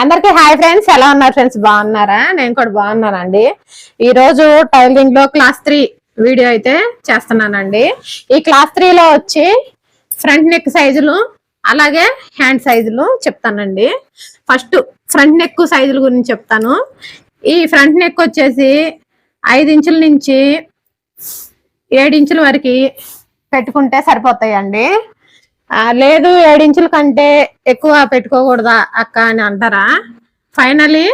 అందరికి hi friends ఎలా ఉన్నారు ఫ్రెండ్స్? బాగున్నారా? నేను కూడా బాగున్నానండి. ఈ రోజు టైలరింగ్లో క్లాస్ త్రీ వీడియో అయితే చేస్తున్నానండి. ఈ క్లాస్ త్రీ లో వచ్చి ఫ్రంట్ నెక్ సైజులు అలాగే హ్యాండ్ సైజులు చెప్తానండి. ఫస్ట్ ఫ్రంట్ నెక్ సైజుల గురించి చెప్తాను. ఈ ఫ్రంట్ నెక్ వచ్చేసి ఐదు ఇంచుల నుంచి ఏడు ఇంచుల వరకు పెట్టుకుంటే సరిపోతాయండి. లేదు ఏడించుల కంటే ఎక్కువ పెట్టుకోకూడదా అక్క అని అంటారా? ఫైనలీ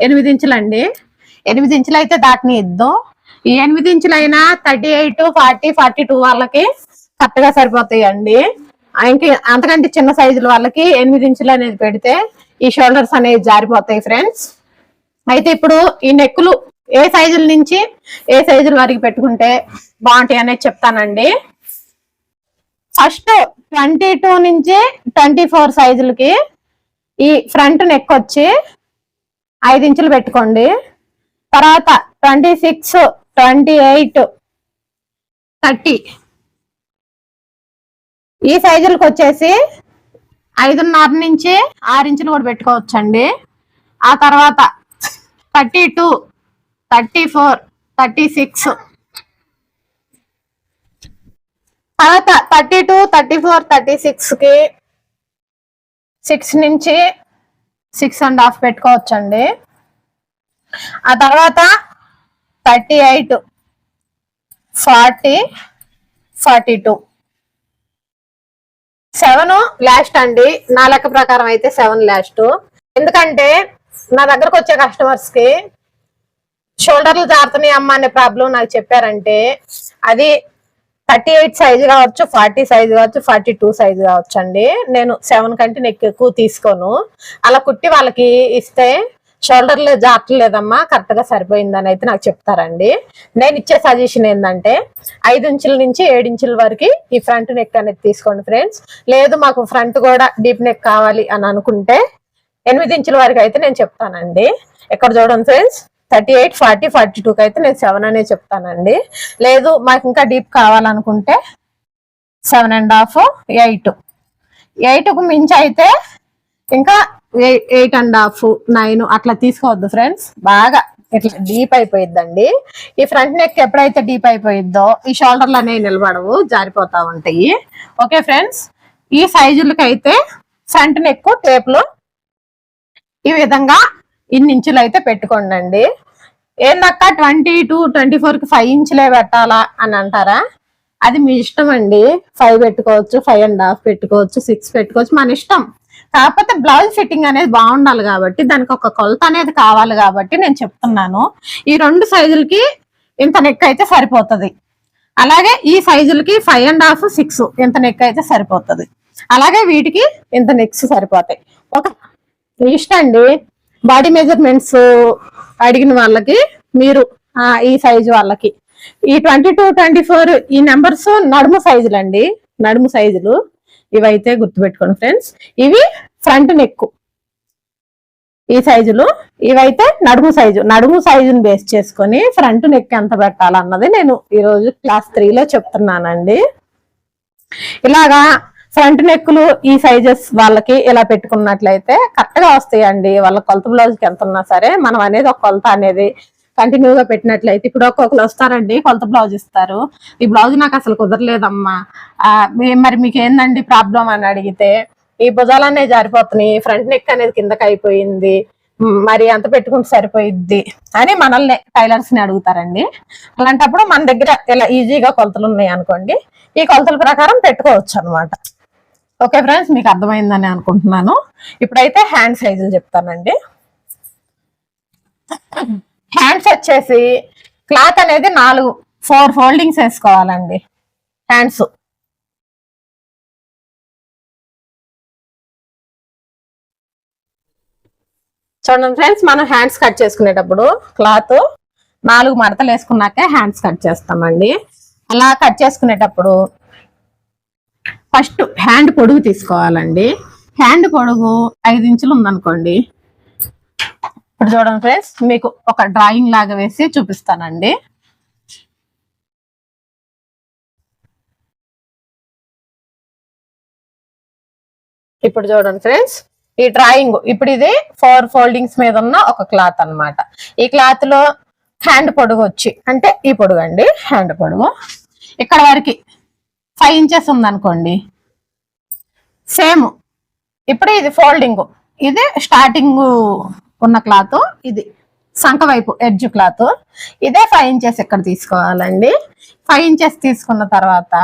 ఎనిమిది ఇంచులండి. ఎనిమిది ఇంచులు అయితే దాటిని ఇద్దాం. ఈ ఎనిమిది ఇంచులైనా అయినా thirty eight forty forty two వాళ్ళకి కరెక్ట్గా అండి ఇంక అంతకంటే చిన్న సైజుల వాళ్ళకి ఎనిమిది ఇంచులు అనేది పెడితే ఈ షోల్డర్స్ అనేవి జారిపోతాయి ఫ్రెండ్స్. అయితే ఇప్పుడు ఈ నెక్కులు ఏ సైజుల నుంచి ఏ సైజుల వరకు పెట్టుకుంటే బాగుంటాయి అనేది చెప్తానండి. ఫస్ట్ ట్వంటీ టూ నుంచి ట్వంటీ ఫోర్ సైజులకి ఈ ఫ్రంట్ నెక్ వచ్చి ఐదు ఇంచులు పెట్టుకోండి. తర్వాత twenty six twenty eight thirty. ఈ సైజులకు వచ్చేసి ఐదున్నర నుంచి ఆరు ఇంచులు కూడా పెట్టుకోవచ్చండి. ఆ తర్వాత thirty two thirty four thirty six తర్వాత thirty two thirty four thirty సిక్స్కి సిక్స్ నుంచి సిక్స్ అండ్ హాఫ్ పెట్టుకోవచ్చండి. ఆ తర్వాత thirty eight forty forty two seven last అండి. నా లెక్క ప్రకారం అయితే సెవెన్ లాస్ట్. ఎందుకంటే నా దగ్గరకు వచ్చే కస్టమర్స్కి షోల్డర్లు జారుతున్నాయి అమ్మ అనే ప్రాబ్లం నాకు చెప్పారంటే అది థర్టీ ఎయిట్ సైజ్ కావచ్చు ఫార్టీ సైజ్ కావచ్చు ఫార్టీ టూ సైజ్ కావచ్చు అండి. నేను సెవెన్ కంటే నెక్ ఎక్కువ తీసుకోను. అలా కుట్టి వాళ్ళకి ఇస్తే షోల్డర్లు జారట్లేదమ్మా కరెక్ట్గా సరిపోయిందని అయితే నాకు చెప్తారండి. నేను ఇచ్చే సజెషన్ ఏంటంటే ఐదు ఇంచుల నుంచి ఏడు ఇంచుల వరకు ఈ ఫ్రంట్ నెక్ అనేది తీసుకోండి ఫ్రెండ్స్. లేదు మాకు ఫ్రంట్ కూడా డీప్ నెక్ కావాలి అని అనుకుంటే ఎనిమిది ఇంచుల వరకు అయితే నేను చెప్తానండి. ఎక్కడ చూడండి friends. Thirty eight forty forty టూకి అయితే నేను సెవెన్ అనే చెప్తానండి. లేదు మాకు ఇంకా డీప్ కావాలనుకుంటే సెవెన్ అండ్ హాఫ్ ఎయిట్ ఎయిట్కు మించి అయితే ఇంకా ఎయిట్ అండ్ హాఫ్ నైన్ అట్లా తీసుకోవద్దు ఫ్రెండ్స్ బాగా ఇట్లా డీప్ అయిపోయిద్దండి. ఈ ఫ్రంట్ నెక్ ఎప్పుడైతే డీప్ అయిపోయిద్దో ఈ షోల్డర్లు అనేవి నిలబడవు జారిపోతా ఉంటాయి. ఓకే ఫ్రెండ్స్ ఈ సైజులకి అయితే ఫ్రంట్ నెక్ టేప్లు ఈ విధంగా ఇన్ని ఇంచులు అయితే పెట్టుకోండి ఏందక్క ట్వంటీ టూ ట్వంటీ ఫోర్కి ఫైవ్ ఇంచ్లే పెట్టాలా అని అంటారా? అది మీ ఇష్టం అండి. ఫైవ్ పెట్టుకోవచ్చు ఫైవ్ అండ్ హాఫ్ పెట్టుకోవచ్చు సిక్స్ పెట్టుకోవచ్చు మన ఇష్టం. కాకపోతే బ్లౌజ్ ఫిట్టింగ్ అనేది బాగుండాలి కాబట్టి దానికి ఒక కొలత అనేది కావాలి కాబట్టి నేను చెప్తున్నాను. ఈ రెండు సైజులకి ఇంత నెక్ అయితే సరిపోతుంది. అలాగే ఈ సైజులకి ఫైవ్ అండ్ హాఫ్ సిక్స్ ఇంత నెక్ అయితే సరిపోతుంది. అలాగే వీటికి ఇంత నెక్స్ సరిపోతాయి. ఒక ఇష్టం అండి? బాడీ మెజర్మెంట్స్ అడిగిన వాళ్ళకి మీరు ఈ సైజు వాళ్ళకి. ఈ ట్వంటీ టూ ట్వంటీ ఫోర్ ఈ నెంబర్స్ నడుము సైజులు అండి. నడుము సైజులు ఇవైతే గుర్తుపెట్టుకోండి ఫ్రెండ్స్ ఇవి ఫ్రంట్ నెక్ ఈ సైజులు ఇవైతే నడుము సైజు నడుము సైజుని బేస్ చేసుకొని ఫ్రంట్ నెక్ ఎంత పెట్టాలన్నది నేను ఈరోజు క్లాస్ త్రీలో చెప్తున్నానండి. ఇలాగా ఫ్రంట్ నెక్కులు ఈ సైజెస్ వాళ్ళకి ఇలా పెట్టుకున్నట్లయితే కరెక్ట్గా వస్తాయండి. వాళ్ళ కొలత బ్లౌజ్కి ఎంత ఉన్నా సరే మనం అనేది ఒక కొలత అనేది కంటిన్యూ గా పెట్టినట్లయితే ఇప్పుడు ఒక్కొక్కరు వస్తారండి కొలత బ్లౌజ్ ఇస్తారు. ఈ బ్లౌజ్ నాకు అసలు కుదరలేదమ్మా. మరి మీకు ఏందండి ప్రాబ్లం అని అడిగితే ఈ భుజాలనే జారిపోతున్నాయి ఫ్రంట్ నెక్ అనేది కిందకి అయిపోయింది మరి ఎంత పెట్టుకుంటే సరిపోయిద్ది అని మనల్ని టైలర్స్ని అడుగుతారండి. అలాంటప్పుడు మన దగ్గర ఇలా ఈజీగా కొలతలు ఉన్నాయి అనుకోండి ఈ కొలతల ప్రకారం పెట్టుకోవచ్చు అన్నమాట ఓకే ఫ్రెండ్స్ మీకు అర్థమైందని అనుకుంటున్నాను. ఇప్పుడైతే హ్యాండ్ సైజులు చెప్తానండి. హ్యాండ్స్ వచ్చేసి క్లాత్ అనేది నాలుగు ఫోర్ ఫోల్డింగ్స్ వేసుకోవాలండి. హ్యాండ్స్ చూడండి ఫ్రెండ్స్ మనం హ్యాండ్స్ కట్ చేసుకునేటప్పుడు క్లాత్ నాలుగు మడతలు వేసుకున్నాకే హ్యాండ్స్ కట్ చేస్తామండి. అలా కట్ చేసుకునేటప్పుడు ఫస్ట్ హ్యాండ్ పొడుగు తీసుకోవాలండి. హ్యాండ్ పొడుగు ఐదు ఇంచులు ఉందనుకోండి. ఇప్పుడు చూడండి ఫ్రెండ్స్ మీకు ఒక డ్రాయింగ్ లాగా వేసి చూపిస్తానండి. ఇప్పుడు చూడండి ఫ్రెండ్స్ ఈ డ్రాయింగ్ ఇప్పుడు ఇది ఫోర్ ఫోల్డింగ్స్ మీద ఉన్న ఒక క్లాత్ అన్నమాట. ఈ క్లాత్లో హ్యాండ్ పొడుగు వచ్చి అంటే ఈ పొడుగు అండి హ్యాండ్ పొడుగు. ఇక్కడ వరకు ఫైవ్ ఇంచెస్ ఉందనుకోండి. సేమ్. ఇప్పుడు ఇది ఫోల్డింగ్. ఇది స్టార్టింగ్ ఉన్న క్లాత్ ఇది సంక వైపు ఎడ్జ్ క్లాత్. ఇదే ఫైవ్ ఇంచెస్ ఇక్కడ తీసుకోవాలండి? ఫైవ్ ఇంచెస్ తీసుకున్న తర్వాత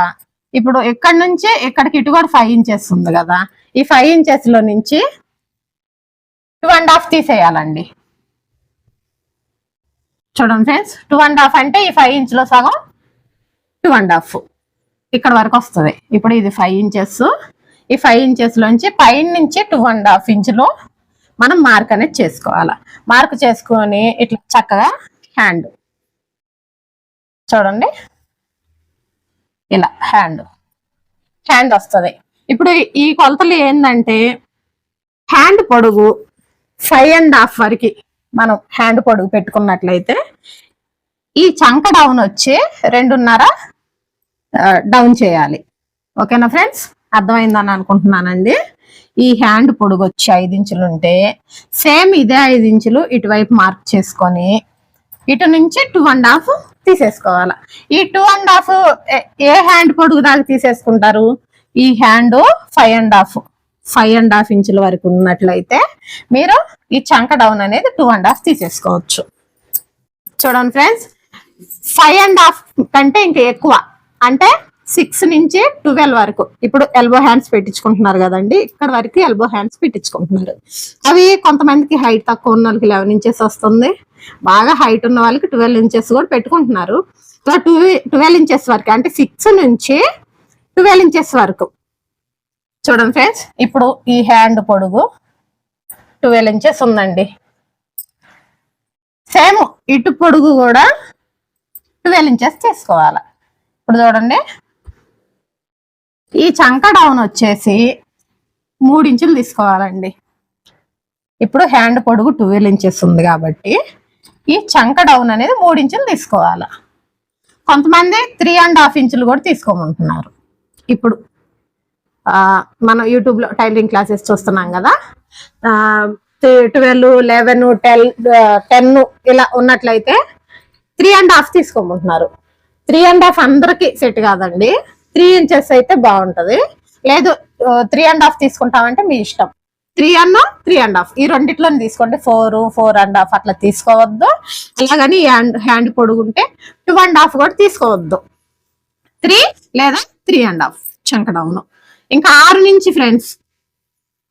ఇప్పుడు ఇక్కడ నుంచి ఇక్కడికి ఇటు కూడా ఫైవ్ ఇంచెస్ ఉంది కదా. ఈ ఫైవ్ ఇంచెస్లో నుంచి టూ అండ్ హాఫ్ తీసేయాలండి. చూడండి ఫ్రెండ్స్ టూ అండ్ హాఫ్ అంటే ఈ ఫైవ్ ఇంచ్లో సగం టూ అండ్ హాఫ్. ఇక్కడ వరకు వస్తుంది. ఇప్పుడు ఇది ఫైవ్ ఇంచెస్ ఈ ఫైవ్ ఇంచెస్ లోంచి పైన నుంచి టూ అండ్ హాఫ్ ఇంచులో మనం మార్క్ అనేది చేసుకోవాలి. మార్క్ చేసుకొని ఇట్లా చక్కగా హ్యాండ్ చూడండి. ఇలా హ్యాండ్ హ్యాండ్ వస్తుంది. ఇప్పుడు ఈ కొలతలు ఏంటంటే హ్యాండ్ పొడుగు ఫైవ్ అండ్ హాఫ్ వరకు మనం హ్యాండ్ పొడుగు పెట్టుకున్నట్లయితే ఈ చంక డౌన్ వచ్చి రెండున్నర డౌన్ చేయాలి. ఓకేనా ఫ్రెండ్స్ అర్థమైందని అనుకుంటున్నానండి. ఈ హ్యాండ్ పొడుగు వచ్చి ఐదు ఇంచులు ఉంటే సేమ్ ఇదే ఐదు ఇంచులు ఇటువైపు మార్క్ చేసుకొని ఇటు నుంచి టూ అండ్ హాఫ్ తీసేసుకోవాలి. ఈ టూ అండ్ హాఫ్ ఏ హ్యాండ్ పొడుగు దాకా తీసేసుకుంటారు? ఈ hand five and half five and half ఇంచుల వరకు ఉన్నట్లయితే మీరు ఈ చంక డౌన్ అనేది టూ అండ్ హాఫ్ తీసేసుకోవచ్చు. చూడండి ఫ్రెండ్స్ ఫైవ్ అండ్ హాఫ్ కంటే ఇంకా ఎక్కువ. అంటే సిక్స్ నుంచి ట్వెల్వ్ వరకు. ఇప్పుడు ఎల్బో హ్యాండ్స్ పెట్టించుకుంటున్నారు కదండి. ఇక్కడ వరకు ఎల్బో హ్యాండ్స్ పెట్టించుకుంటున్నారు. అవి కొంతమందికి హైట్ తక్కువ ఉన్న వాళ్ళకి లెవెన్ ఇంచెస్ వస్తుంది. బాగా హైట్ ఉన్న వాళ్ళకి ట్వెల్వ్ ఇంచెస్ కూడా పెట్టుకుంటున్నారు. ఇలా టూ ట్వెల్వ్ ఇంచెస్ వరకు అంటే సిక్స్ నుంచి ట్వెల్వ్ ఇంచెస్ వరకు. చూడండి ఫ్రెండ్స్ ఇప్పుడు ఈ హ్యాండ్ పొడుగు ట్వెల్వ్ ఇంచెస్ ఉందండి. సేమ్ ఇటు పొడుగు కూడా ట్వెల్వ్ ఇంచెస్ చేసుకోవాలి. ఇప్పుడు చూడండి. ఈ చంక డౌన్ వచ్చేసి మూడు ఇంచులు తీసుకోవాలండి. ఇప్పుడు హ్యాండ్ పొడుగు ట్వెల్వ్ ఇంచెస్ ఉంది కాబట్టి ఈ చంక డౌన్ అనేది మూడు ఇంచులు తీసుకోవాలి. కొంతమంది త్రీ అండ్ హాఫ్ ఇంచులు కూడా తీసుకోమంటున్నారు. ఇప్పుడు మనం యూట్యూబ్లో టైలరింగ్ క్లాసెస్ చూస్తున్నాం కదా. ట్వెల్వ్ లెవెన్ టెల్ టెన్ ఇలా ఉన్నట్లయితే త్రీ అండ్ హాఫ్ తీసుకోమంటున్నారు. త్రీ అండ్ హాఫ్ అందరికి సెట్ కాదండి. త్రీ ఇంచెస్ అయితే బాగుంటది. లేదు త్రీ అండ్ హాఫ్ తీసుకుంటామంటే మీ ఇష్టం. త్రీ అన్న త్రీ అండ్ హాఫ్. ఈ రెండిట్లో తీసుకోండి. ఫోర్ ఫోర్ అండ్ హాఫ్ అట్లా తీసుకోవద్దు. అలాగని హ్యాండ్ హ్యాండ్ పొడుగుంటే టూ అండ్ హాఫ్ కూడా తీసుకోవద్దు. త్రీ లేదా త్రీ అండ్ హాఫ్. చంక డౌన్ ఇంకా ఆరు నుంచి ఫ్రెండ్స్.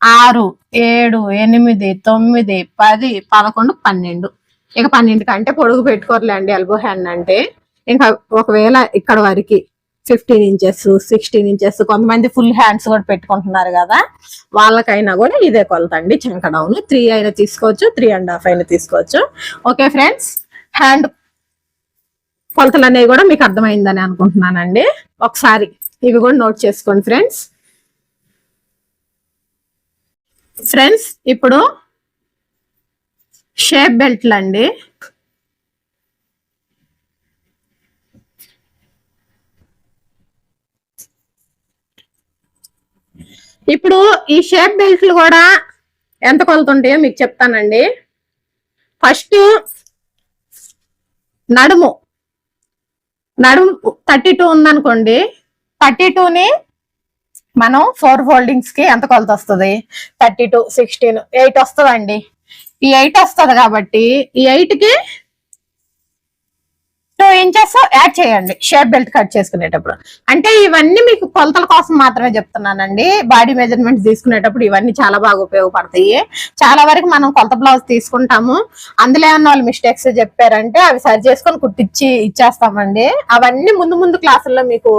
ఆరు ఏడు ఎనిమిది తొమ్మిది పది పదకొండు పన్నెండు. ఇక పన్నెండు కంటే పొడుగు పెట్టుకోరులేండి ఎల్బో హ్యాండ్ అంటే. ఇంకా ఒకవేళ ఇక్కడ వరకు ఫిఫ్టీన్ ఇంచెస్ సిక్స్టీన్ ఇంచెస్ కొంతమంది ఫుల్ హ్యాండ్స్ కూడా పెట్టుకుంటున్నారు కదా వాళ్ళకైనా కూడా ఇదే కొలత అండి. చెంక డౌన్ త్రీ అయినా తీసుకోవచ్చు త్రీ అండ్ హాఫ్ అయినా తీసుకోవచ్చు. ఓకే ఫ్రెండ్స్ హ్యాండ్ కొలతలు అనేవి కూడా మీకు అర్థమైందని అనుకుంటున్నానండి. ఒకసారి ఇవి కూడా నోట్ చేసుకోండి ఫ్రెండ్స్ ఫ్రెండ్స్ ఇప్పుడు షేప్ బెల్ట్లు అండి ఇప్పుడు ఈ షేప్ బెల్ట్లు కూడా ఎంత కొలత ఉంటాయో మీకు చెప్తానండి. ఫస్ట్ నడుము. నడుము థర్టీ టూ ఉందనుకోండి. థర్టీ టూని మనం ఫోర్ ఫోల్డింగ్స్కి ఎంత కొలత వస్తుంది థర్టీ టూ సిక్స్టీన్ ఎయిట్ వస్తుందండి. ఈ ఎయిట్ వస్తుంది కాబట్టి ఈ ఎయిట్కి టూ ఇంచెస్ యాడ్ చేయండి. షేప్ బెల్ట్ కట్ చేసుకునేటప్పుడు. అంటే ఇవన్నీ మీకు కొలతల కోసం మాత్రమే చెప్తున్నానండి. బాడీ మెజర్మెంట్స్ తీసుకునేటప్పుడు ఇవన్నీ చాలా బాగా ఉపయోగపడతాయి. చాలా వరకు మనం కొలత బ్లౌజ్ తీసుకుంటాము. అందులో ఉన్న వాళ్ళు మిస్టేక్స్ చెప్పారంటే అవి సరి చేసుకొని కుట్టించి ఇచ్చేస్తామండి. అవన్నీ ముందు ముందు క్లాసుల్లో మీకు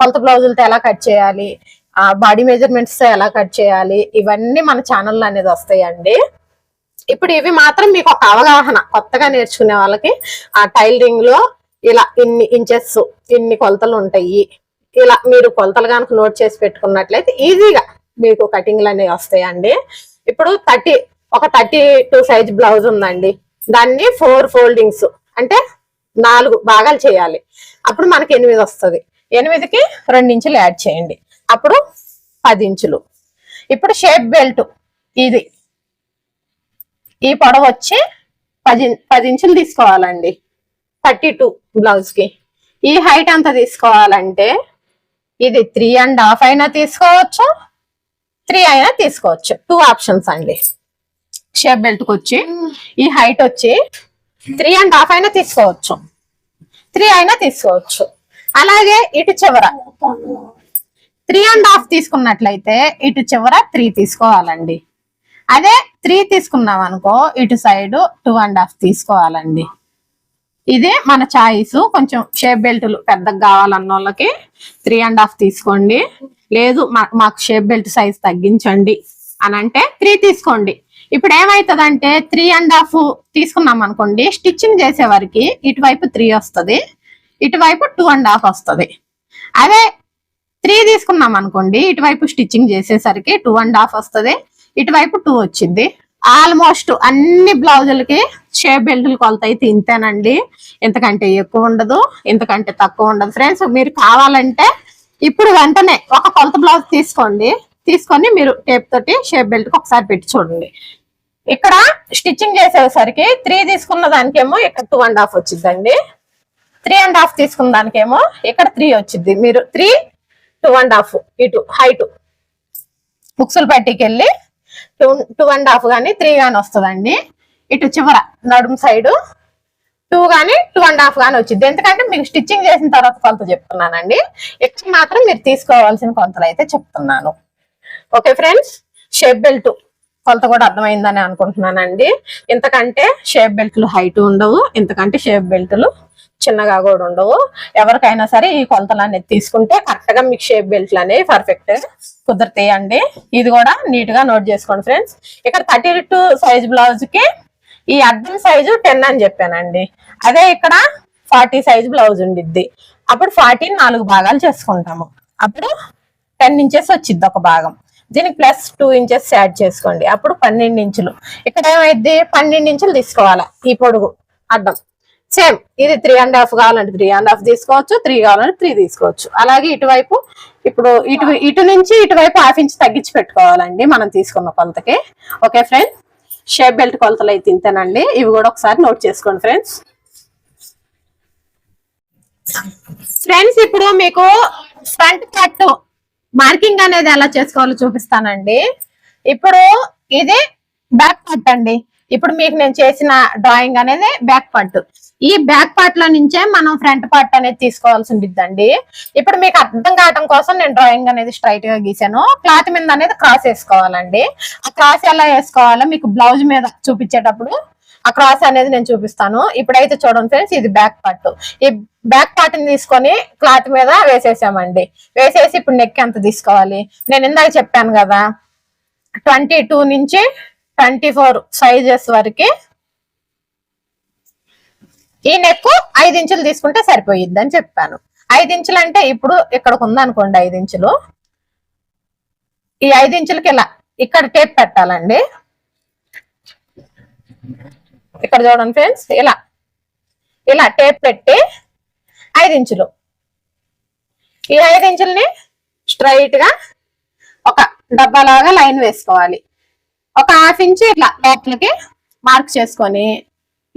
కొలత బ్లౌజులతో ఎలా కట్ చేయాలి? ఆ బాడీ మెజర్మెంట్స్తో ఎలా కట్ చేయాలి? ఇవన్నీ మన ఛానల్లో అనేది వస్తాయండి. ఇప్పుడు ఇవి మాత్రం మీకు ఒక అవగాహన కొత్తగా నేర్చుకునే వాళ్ళకి ఆ టైలరింగ్లో ఇలా ఇన్ని ఇంచెస్ ఇన్ని కొలతలు ఉంటాయి. ఇలా మీరు కొలతలు కనుక నోట్ చేసి పెట్టుకున్నట్లయితే ఈజీగా మీకు కటింగ్లు అనేవి వస్తాయండి. ఇప్పుడు థర్టీ ఒక థర్టీ టూ సైజ్ బ్లౌజ్ ఉందండి. దాన్ని ఫోర్ ఫోల్డింగ్స్ అంటే నాలుగు భాగాలు చేయాలి. అప్పుడు మనకి ఎనిమిది వస్తుంది. ఎనిమిదికి రెండు ఇంచులు యాడ్ చేయండి. అప్పుడు పది ఇంచులు. ఇప్పుడు షేప్ బెల్ట్ ఇది. ఈ పొడవు వచ్చి పది పది ఇంచులు తీసుకోవాలండి. థర్టీ టూ బ్లౌజ్కి ఈ హైట్ ఎంత తీసుకోవాలంటే ఇది త్రీ అండ్ హాఫ్ అయినా తీసుకోవచ్చు త్రీ అయినా తీసుకోవచ్చు. టూ ఆప్షన్స్ అండి. షేప్ బెల్ట్కి వచ్చి ఈ హైట్ వచ్చి త్రీ అండ్ హాఫ్ అయినా తీసుకోవచ్చు. త్రీ అయినా తీసుకోవచ్చు. అలాగే ఇటు చివర త్రీ అండ్ హాఫ్ తీసుకున్నట్లయితే ఇటు చివర త్రీ తీసుకోవాలండి. అదే త్రీ తీసుకున్నాం అనుకో ఇటు సైడ్ టూ అండ్ హాఫ్ తీసుకోవాలండి. ఇదే మన చాయిస్ కొంచెం షేప్ బెల్ట్లు పెద్దగా కావాలన్న వాళ్ళకి త్రీ అండ్ హాఫ్ తీసుకోండి. లేదు మా- మాకు షేప్ బెల్ట్ సైజ్ తగ్గించండి అని అంటే త్రీ తీసుకోండి. ఇప్పుడు ఏమవుతుందంటే త్రీ అండ్ హాఫ్ తీసుకున్నాం అనుకోండి స్టిచ్చింగ్ చేసే ఇటువైపు త్రీ వస్తుంది ఇటువైపు టూ అండ్ హాఫ్ వస్తుంది. అదే త్రీ తీసుకున్నాం అనుకోండి ఇటువైపు స్టిచ్చింగ్ చేసేసరికి టూ అండ్ హాఫ్ వస్తుంది ఇటువైపు టూ వచ్చింది. ఆల్మోస్ట్ అన్ని బ్లౌజులకి షేప్ బెల్టులు కొలత అయితే ఇంతేనండి. ఇంతకంటే ఎక్కువ ఉండదు ఇంతకంటే తక్కువ ఉండదు. ఫ్రెండ్స్ మీరు కావాలంటే ఇప్పుడు వెంటనే ఒక కొలత బ్లౌజ్ తీసుకోండి. తీసుకొని మీరు టేప్ తోటి షేప్ బెల్ట్కి ఒకసారి పెట్టి చూడండి. ఇక్కడ స్టిచ్చింగ్ చేసేసరికి త్రీ తీసుకున్న దానికేమో ఇక్కడ టూ అండ్ హాఫ్ వచ్చిందండి. త్రీ అండ్ హాఫ్ తీసుకున్న దానికేమో ఇక్కడ త్రీ వచ్చింది. మీరు త్రీ టూ అండ్ హాఫ్ ఇటు హైటు. బుక్సులు పట్టికి వెళ్ళి టూ టూ అండ్ హాఫ్ కానీ త్రీ కానీ వస్తుందండి. ఇటు చివర నడుము సైడ్ టూ కానీ టూ అండ్ హాఫ్ కానీ వచ్చింది ఎందుకంటే మీకు స్టిచ్చింగ్ చేసిన తర్వాత కొలత చెప్తున్నానండి. ఇక్కడ మాత్రం మీరు తీసుకోవాల్సిన కొలతలు అయితే చెప్తున్నాను. ఓకే ఫ్రెండ్స్ షేప్ బెల్ట్ కొలత కూడా అర్థమైందని అనుకుంటున్నానండి. ఇంతకంటే షేప్ బెల్ట్లు హైట్ ఉండవు. ఇంతకంటే షేప్ బెల్ట్లు చిన్నగా కూడా ఉండవు. ఎవరికైనా సరే ఈ కొలతలు అనేది తీసుకుంటే కరెక్ట్గా మీకు షేప్ బెల్ట్లు అనేవి పర్ఫెక్ట్ కుదిరితేయండి ఇది కూడా నీట్గా నోట్ చేసుకోండి ఫ్రెండ్స్. ఇక్కడ థర్టీ టూ సైజ్ బ్లౌజ్కి ఈ అద్దం సైజు టెన్ అని చెప్పానండి. అదే ఇక్కడ ఫార్టీ సైజ్ బ్లౌజ్ ఉండిద్ది. అప్పుడు ఫార్టీ నాలుగు భాగాలు చేసుకుంటాము. అప్పుడు టెన్ ఇంచెస్ వచ్చింది ఒక భాగం. దీనికి ప్లస్ టూ ఇంచెస్ యాడ్ చేసుకోండి. అప్పుడు పన్నెండు ఇంచులు. ఇక్కడ ఏమైంది పన్నెండు ఇంచులు తీసుకోవాలా? ఈ పొడుగు అడ్డం సేమ్ ఇది త్రీ అండ్ హాఫ్ కావాలంటే త్రీ అండ్ హాఫ్ తీసుకోవచ్చు త్రీ కావాలంటే త్రీ తీసుకోవచ్చు. అలాగే ఇటువైపు ఇప్పుడు ఇటు ఇటు నుంచి ఇటువైపు హాఫ్ ఇంచ్ తగ్గించి పెట్టుకోవాలండి మనం తీసుకున్న కొలతకి. ఓకే ఫ్రెండ్ షేప్ బెల్ట్ కొలతలు అయితే ఇంతేనండి. ఇవి కూడా ఒకసారి నోట్ చేసుకోండి ఫ్రెండ్స్ ఫ్రెండ్స్ ఇప్పుడు మీకు ఫ్రంట్ కట్ మార్కింగ్ అనేది ఎలా చేసుకోవాలో చూపిస్తానండి. ఇప్పుడు ఇది బ్యాక్ కట్ అండి. ఇప్పుడు మీకు నేను చేసిన డ్రాయింగ్ అనేది బ్యాక్ పార్ట్ ఈ బ్యాక్ పార్ట్లో నుంచే మనం ఫ్రంట్ పార్ట్ అనేది తీసుకోవాల్సి ఉండిద్దండి. ఇప్పుడు మీకు అర్థం కావడం కోసం నేను డ్రాయింగ్ అనేది స్ట్రైట్గా గీసాను. క్లాత్ మీద అనేది క్రాస్ వేసుకోవాలండి. ఆ క్రాస్ ఎలా వేసుకోవాలో మీకు బ్లౌజ్ మీద చూపించేటప్పుడు ఆ క్రాస్ అనేది నేను చూపిస్తాను. ఇప్పుడైతే చూడండి ఫ్రెండ్స్ ఇది బ్యాక్ పార్ట్ ఈ బ్యాక్ పార్ట్ని తీసుకొని క్లాత్ మీద వేసేసామండి. వేసేసి ఇప్పుడు నెక్ ఎంత తీసుకోవాలి? నేను ఇందాక చెప్పాను కదా ట్వంటీ టూ నుంచి ట్వంటీ ఫోర్ సైజెస్ వరకు. ఈ నెక్ ఐదు ఇంచులు తీసుకుంటే సరిపోయిద్ది అని చెప్పాను. ఐదు ఇంచులు అంటే ఇప్పుడు ఇక్కడికి ఉందనుకోండి ఐదు ఇంచులు. ఈ ఐదు ఇంచులకి ఇలా ఇక్కడ టేప్ పెట్టాలండి. ఇక్కడ చూడండి ఫ్రెండ్స్ ఇలా. ఇలా టేప్ పెట్టి ఐదు ఇంచులు. ఈ ఐదు ఇంచుల్ని స్ట్రైట్గా ఒక డబ్బాలాగా లైన్ వేసుకోవాలి. ఒక హాఫ్ ఇంచ్ ఇట్లా లోపలికి మార్క్ చేసుకొని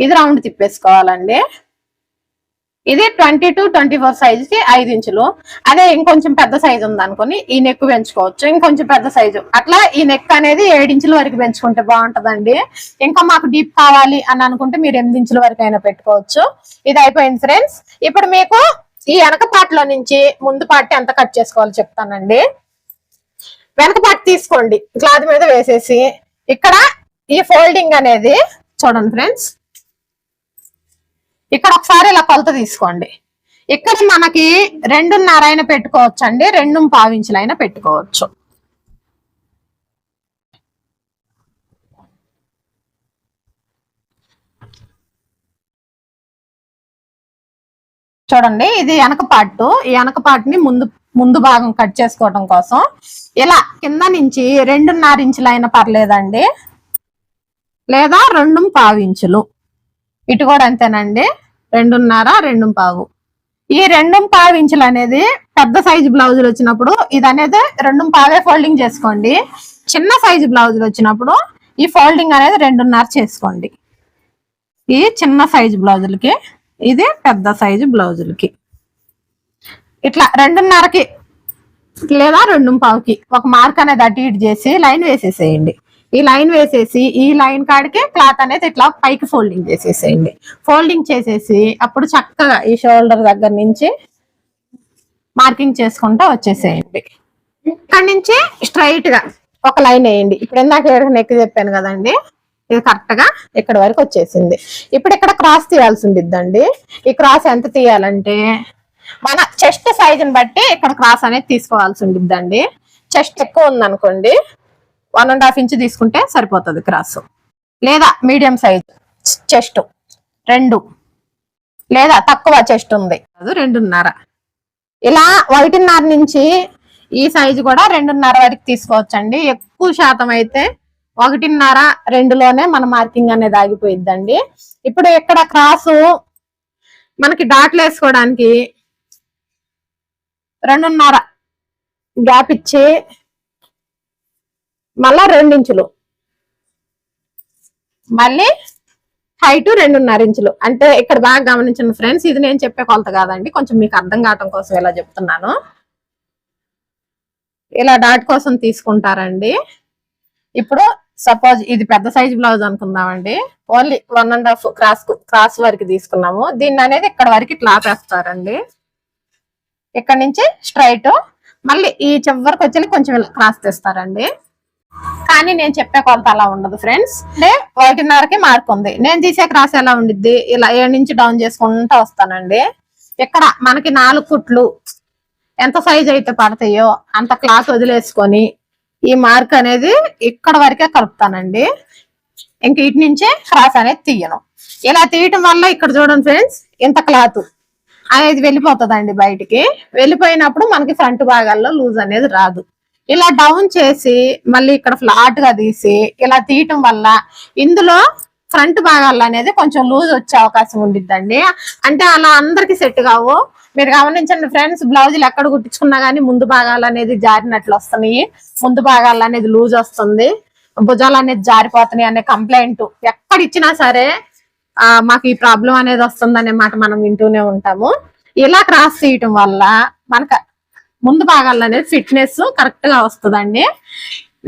ఇది రౌండ్ తిప్పేసుకోవాలండి. ఇది ట్వంటీ టు ట్వంటీ ఫోర్ సైజ్కి ఐదు ఇంచులు. అదే ఇంకొంచెం పెద్ద సైజు ఉంది అనుకుని ఈ నెక్ పెంచుకోవచ్చు. ఇంకొంచెం పెద్ద సైజు అట్లా ఈ నెక్ అనేది ఏడు ఇంచుల వరకు పెంచుకుంటే బాగుంటుందండి. ఇంకా మాకు డీప్ కావాలి అని అనుకుంటే మీరు ఎనిమిది ఇంచుల వరకు అయినా పెట్టుకోవచ్చు. ఇది అయిపోయింది ఫ్రెండ్స్ ఇప్పుడు మీకు ఈ వెనక పాటలో నుంచి ముందు పార్ట్ ఎంత కట్ చేసుకోవాలో చెప్తానండి. వెనక పార్ట్ తీసుకోండి. క్లాత్ మీద వేసేసి ఇక్కడ ఈ ఫోల్డింగ్ అనేది చూడండి ఫ్రెండ్స్. ఇక్కడ ఒకసారి ఇలా కొలత తీసుకోండి. ఇక్కడ మనకి రెండున్నర అయినా పెట్టుకోవచ్చు అండి రెండు పావించులైనా పెట్టుకోవచ్చు. చూడండి ఇది వెనక పార్ట్. ఈ వెనక పార్ట్ ముందు ముందు భాగం కట్ చేసుకోవడం కోసం. ఇలా కింద నుంచి రెండున్నర ఇంచులు అయినా పర్లేదండి. లేదా రెండు పావు ఇంచులు. ఇటు కూడా అంతేనండి. రెండున్నర రెండు పావు. ఈ రెండు పావు ఇంచులు అనేది పెద్ద సైజు బ్లౌజులు వచ్చినప్పుడు ఇది అనేది రెండు పావే ఫోల్డింగ్ చేసుకోండి. చిన్న సైజు బ్లౌజులు వచ్చినప్పుడు ఈ ఫోల్డింగ్ అనేది రెండున్నర చేసుకోండి. ఈ చిన్న సైజు బ్లౌజులకి ఇది పెద్ద సైజు బ్లౌజులకి. ఇట్లా రెండున్నరకి లేదా రెండు పావుకి ఒక మార్క్ అనేది అటు ఇటు చేసి లైన్ వేసేసేయండి. ఈ లైన్ వేసేసి ఈ లైన్ కాడికి క్లాత్ అనేది ఇట్లా పైకి ఫోల్డింగ్ చేసేసేయండి. ఫోల్డింగ్ చేసేసి అప్పుడు చక్కగా ఈ షోల్డర్ దగ్గర నుంచి మార్కింగ్ చేసుకుంటా వచ్చేసేయండి. ఇక్కడ నుంచి స్ట్రైట్గా ఒక లైన్ వేయండి. ఇప్పుడు ఇందాక నెక్ చెప్పాను కదండి ఇది కరెక్ట్గా ఇక్కడ వరకు వచ్చేసింది. ఇప్పుడు ఇక్కడ క్రాస్ తీయాల్సి ఉండిద్దండి. ఈ క్రాస్ ఎంత తీయాలంటే మన చెస్ట్ సైజుని బట్టి ఇక్కడ క్రాస్ అనేది తీసుకోవాల్సి ఉండిద్దండి. చెస్ట్ ఎక్కువ ఉందనుకోండి వన్ అండ్ హాఫ్ ఇంచ్ తీసుకుంటే సరిపోతుంది క్రాస్ లేదా మీడియం సైజ్ చెస్ట్ రెండు. లేదా తక్కువ చెస్ట్ ఉంది. అది రెండున్నర. ఇలా ఒకటిన్నర నుంచి ఈ సైజు కూడా రెండున్నర వరకు తీసుకోవచ్చండి. ఎక్కువ శాతం అయితే ఒకటిన్నర రెండులోనే మన మార్కింగ్ అనేది ఆగిపోయిద్దండి. ఇప్పుడు ఇక్కడ క్రాసు మనకి డాట్లు వేసుకోవడానికి రెండున్నర గ్యాప్ ఇచ్చి మళ్ళా రెండించులు మళ్ళీ హైట్ రెండున్నర ఇంచులు. అంటే ఇక్కడ బాగా గమనించిన ఫ్రెండ్స్ ఇది నేను చెప్పే కొలత కాదండి. కొంచెం మీకు అర్థం కావటం కోసం ఇలా చెప్తున్నాను. ఇలా డాట్ కోసం తీసుకుంటారండి. ఇప్పుడు సపోజ్ ఇది పెద్ద size blouse అనుకుందామండి. Only one and half cross cross వరకు తీసుకున్నాము. దీన్ని అనేది ఇక్కడ వరకు ఇట్లా ఆపేస్తారండి. ఇక్కడ నుంచి? స్ట్రైట్ మళ్ళీ ఈ చివరికి వచ్చి కొంచెం క్రాస్ తెస్తారండి. కానీ నేను చెప్పే కొలత అలా ఉండదు ఫ్రెండ్స్ అంటే ఒకటిన్నరకి మార్క్ ఉంది. నేను తీసే క్రాస్ ఎలా ఉండిద్ది? ఇలా ఏడు నుంచి డౌన్ చేసుకుంటా వస్తానండి? ఇక్కడ మనకి నాలుగు కుట్లు ఎంత సైజ్ అయితే పడతాయో అంత క్లాత్ వదిలేసుకొని ఈ మార్క్ అనేది ఇక్కడ వరకే కలుపుతానండి. ఇంక ఇటు నుంచే క్రాస్ అనేది తీయను. ఇలా తీయటం వల్ల ఇక్కడ చూడండి ఫ్రెండ్స్ ఇంత క్లాత్ అనేది వెళ్ళిపోతుందండి బయటికి. వెళ్ళిపోయినప్పుడు మనకి ఫ్రంట్ భాగాల్లో లూజ్ అనేది రాదు. ఇలా డౌన్ చేసి మళ్ళీ ఇక్కడ ఫ్లాట్గా తీసి ఇలా తీయటం వల్ల ఇందులో ఫ్రంట్ భాగాల్లో అనేది కొంచెం లూజ్ వచ్చే అవకాశం ఉండిద్దండి. అంటే అలా అందరికి సెట్ కావు. మీరు గమనించండి ఫ్రెండ్స్ బ్లౌజులు ఎక్కడ కుట్టించుకున్నా గానీ ముందు భాగాలు అనేది జారినట్లు వస్తున్నాయి. ముందు భాగాలు అనేది లూజ్ వస్తుంది. భుజాలు అనేది జారిపోతున్నాయి అనే కంప్లైంట్ ఎక్కడ ఇచ్చినా సరే మాకు ఈ ప్రాబ్లం అనేది వస్తుంది మాట మనం వింటూనే ఉంటాము. ఇలా క్రాస్ చేయటం వల్ల మనకు ముందు భాగాల్లో అనేది ఫిట్నెస్ కరెక్ట్గా వస్తుందండి.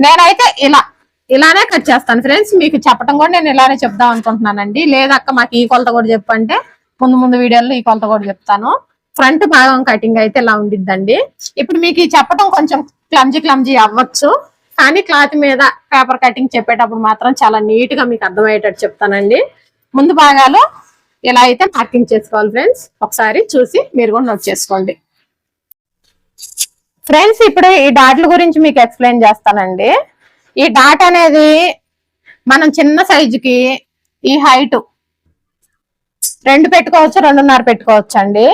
నేనైతే ఇలా ఇలానే కట్ చేస్తాను ఫ్రెండ్స్ మీకు చెప్పడం కూడా నేను ఇలానే చెప్దాం అనుకుంటున్నానండి. లేదక్క మాకు ఈ కొలత కూడా చెప్పంటే ముందు ముందు వీడియోలో ఈ కొలత కూడా చెప్తాను. ఫ్రంట్ భాగం కటింగ్ అయితే ఇలా ఉండిద్దండి. ఇప్పుడు మీకు చెప్పడం కొంచెం క్లమ్జీ క్లమ్జీ అవ్వచ్చు. కానీ క్లాత్ మీద పేపర్ కటింగ్ చెప్పేటప్పుడు మాత్రం చాలా నీట్గా మీకు అర్థమయ్యేటట్టు చెప్తానండి. ముందు భాగాలు ఇలా అయితే ప్యాకింగ్ చేసుకోవాలి ఫ్రెండ్స్ ఒకసారి చూసి మీరు కూడా నోట్ చేసుకోండి. ఫ్రెండ్స్ ఇప్పుడు ఈ డాట్ల గురించి మీకు ఎక్స్ప్లెయిన్ చేస్తానండి. ఈ డాట్ అనేది మనం చిన్న సైజుకి ఈ హైట్ రెండు పెట్టుకోవచ్చు రెండున్నర పెట్టుకోవచ్చు అండి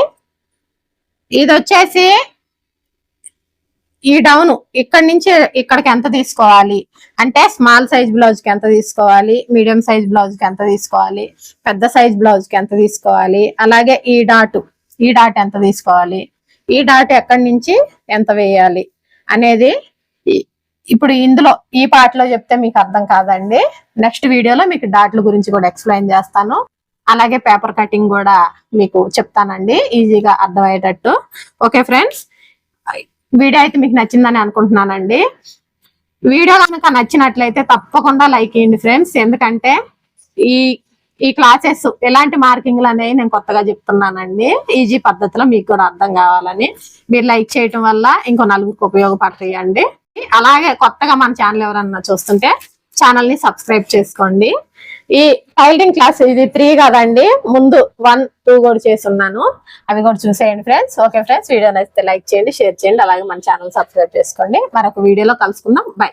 ఇది వచ్చేసి ఈ డౌన్ ఇక్కడ నుంచి ఇక్కడికి ఎంత తీసుకోవాలి? అంటే స్మాల్ సైజ్ బ్లౌజ్కి ఎంత తీసుకోవాలి? మీడియం సైజ్ బ్లౌజ్కి ఎంత తీసుకోవాలి? పెద్ద సైజ్ బ్లౌజ్కి ఎంత తీసుకోవాలి? అలాగే ఈ డాట్ ఈ డాట్ ఎంత తీసుకోవాలి? ఈ డాట్ ఎక్కడి నుంచి ఎంత వేయాలి? అనేది ఇప్పుడు ఇందులో ఈ పాటలో చెప్తే మీకు అర్థం కాదండి. నెక్స్ట్ వీడియోలో మీకు డాట్ల గురించి కూడా ఎక్స్ప్లెయిన్ చేస్తాను. అలాగే పేపర్ కటింగ్ కూడా మీకు చెప్తానండి. ఈజీగా అర్థమయ్యేటట్టు. ఓకే ఫ్రెండ్స్ వీడియో అయితే మీకు నచ్చిందని అనుకుంటున్నానండి. వీడియో కనుక నచ్చినట్లయితే తప్పకుండా లైక్ చేయండి ఫ్రెండ్స్. ఎందుకంటే ఈ ఈ క్లాసెస్ ఎలాంటి మార్కింగ్లు అనేవి నేను కొత్తగా చెప్తున్నానండి. ఈజీ పద్ధతిలో మీకు కూడా అర్థం కావాలని. మీరు లైక్ చేయటం వల్ల ఇంకో నలుగురికి ఉపయోగపడతాయండి. అలాగే కొత్తగా మన ఛానల్ ఎవరన్నా చూస్తుంటే ఛానల్ని సబ్స్క్రైబ్ చేసుకోండి. ఈ టైలరింగ్ క్లాస్ ఇది త్రీ కదండి. ముందు వన్ టూ కూడా చేస్తున్నాను. అవి కూడా చూసేయండి ఫ్రెండ్స్ ఓకే ఫ్రెండ్స్ వీడియో నచ్చితే లైక్ చేయండి షేర్ చేయండి. అలాగే మన ఛానల్ సబ్స్క్రైబ్ చేసుకోండి. మరొక వీడియోలో కలుసుకుందాం. బై